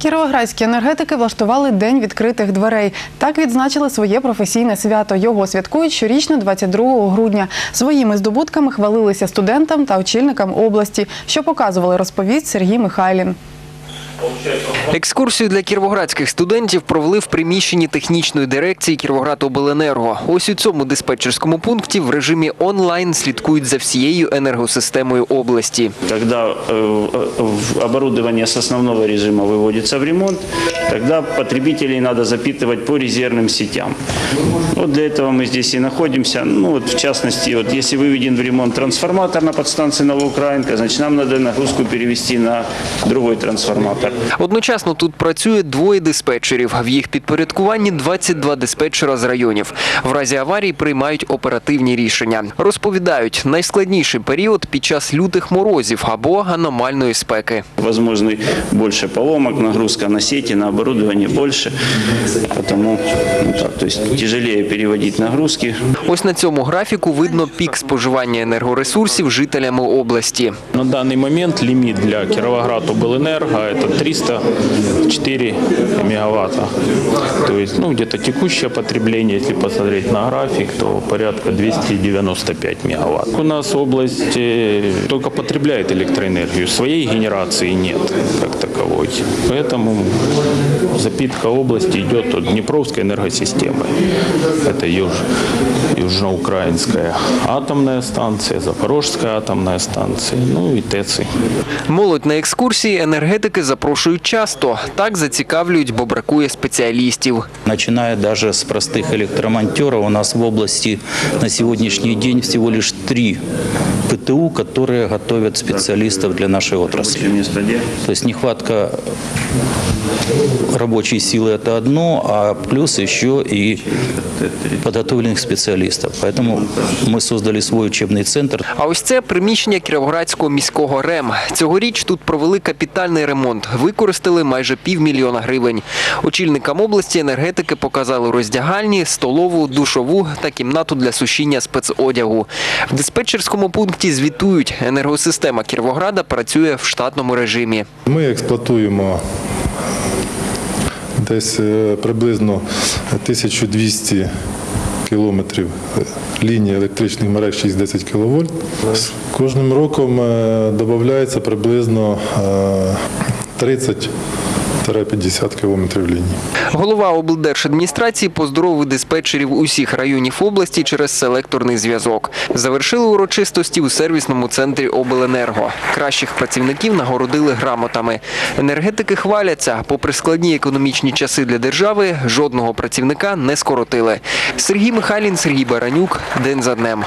Кіровоградські енергетики влаштували день відкритих дверей. Так відзначили своє професійне свято. Його святкують щорічно 22 грудня. Своїми здобутками хвалилися студентам та очільникам області, що показували розповість Сергій Михайлін. Екскурсію для кіровоградських студентів провели в приміщенні технічної дирекції Кіровоградобленерго. Ось у цьому диспетчерському пункті в режимі онлайн слідкують за всією енергосистемою області. Когда э, в- оборудование с основного режима выводится в ремонт, тогда потребителей надо запитывать по резервным сетям. Вот для этого мы здесь и находимся. Ну вот в частности, вот если выведен в ремонт трансформатор на подстанции Новоукраинка, значит нам надо нагрузку перевести на другой трансформатор. Одночасно тут працює двоє диспетчерів. В їх підпорядкуванні 22 диспетчера з районів. В разі аварій приймають оперативні рішення. Розповідають, найскладніший період під час лютих морозів або аномальної спеки. Возможно, больше поломок, нагрузка на сети, на оборудование больше. Потому ну, так, то есть тяжелее переводить нагрузки. Ось на цьому графіку видно пік споживання енергоресурсів жителями області. На данный момент лимит для Кировоградобленерго это 304 мегаватта. То есть, ну, где-то текущее потребление, если посмотреть на график, то порядка 295 мегаватт. У нас область э, только потребляет электроэнергию, своей генерации нет как таковой. Поэтому запитка области идет от Днепровской энергосистемы. Это юж, Южноукраинская атомная станция, Запорожская атомная станция, ну и ТЭЦы. Молодь на екскурсії енергетики запрошують часто. Так зацікавлюють, бо бракує спеціалістів. Начиная даже с простых электромонтеров, у нас в области на сегодняшний день всего лишь три ПТУ, которые готовят специалистов для нашей отрасли. Место где? То есть нехватка рабочей силы – это одно, а плюс еще и подготовленных специалистов. Поэтому мы создали свой учебный центр. А ось це приміщення Кіровоградського міського РЕМ. Цьогоріч тут провели капітальний ремонт. Використали майже півмільйона гривень. Очільникам області енергетики показали роздягальні, столову, душову та кімнату для сушіння спецодягу. В диспетчерському пункті звітують, енергосистема Кіровограда працює в штатному режимі. Ми експлуатуємо десь е, приблизно 1200 кілометрів лінії електричних мереж 6-10 кВт. З кожним роком е, додається приблизно е, 30-50 кілометрів лінії. Голова облдержадміністрації поздоровив диспетчерів усіх районів області через селекторний зв'язок. Завершили урочистості у сервісному центрі обленерго. Кращих працівників нагородили грамотами. Енергетики хваляться, попри складні економічні часи для держави, жодного працівника не скоротили. Сергій Михайлін, Сергій Баранюк. День за днем.